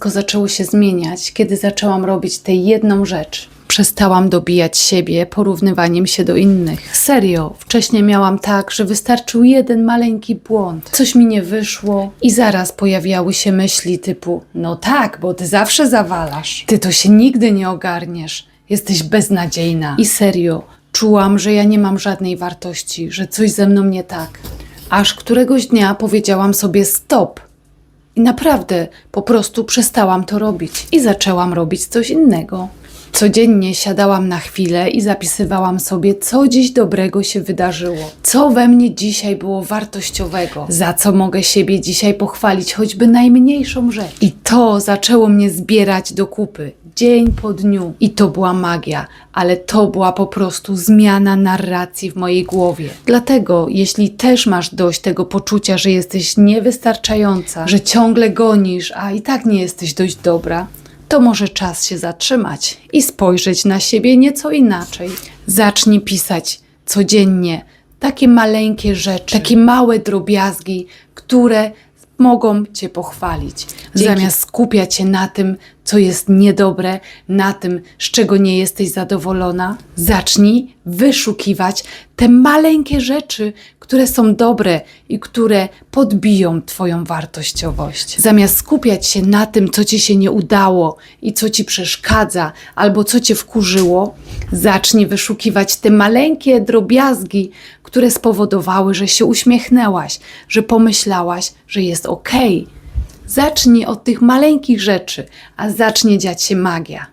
Wszystko zaczęło się zmieniać, kiedy zaczęłam robić tę jedną rzecz. Przestałam dobijać siebie porównywaniem się do innych. Serio, wcześniej miałam tak, że wystarczył jeden maleńki błąd. Coś mi nie wyszło i zaraz pojawiały się myśli typu: No tak, bo ty zawsze zawalasz. Ty to się nigdy nie ogarniesz. Jesteś beznadziejna. I serio, czułam, że ja nie mam żadnej wartości, że coś ze mną nie tak. Aż któregoś dnia powiedziałam sobie: Stop! I naprawdę po prostu przestałam to robić i zaczęłam robić coś innego. Codziennie siadałam na chwilę i zapisywałam sobie, co dziś dobrego się wydarzyło, co we mnie dzisiaj było wartościowego, za co mogę siebie dzisiaj pochwalić, choćby najmniejszą rzecz. I to zaczęło mnie zbierać do kupy, dzień po dniu. I to była magia, ale to była po prostu zmiana narracji w mojej głowie. Dlatego, jeśli też masz dość tego poczucia, że jesteś niewystarczająca, że ciągle gonisz, a i tak nie jesteś dość dobra, to może czas się zatrzymać i spojrzeć na siebie nieco inaczej. Zacznij pisać codziennie takie maleńkie rzeczy, takie małe drobiazgi, które mogą Cię pochwalić. Zamiast skupiać się na tym, co jest niedobre, na tym, z czego nie jesteś zadowolona, zacznij wyszukiwać te maleńkie rzeczy, które są dobre i które podbiją Twoją wartościowość. Zamiast skupiać się na tym, co Ci się nie udało i co Ci przeszkadza, albo co Cię wkurzyło, zacznij wyszukiwać te maleńkie drobiazgi, które spowodowały, że się uśmiechnęłaś, że pomyślałaś, że jest okej. Zacznij od tych maleńkich rzeczy, a zacznie dziać się magia.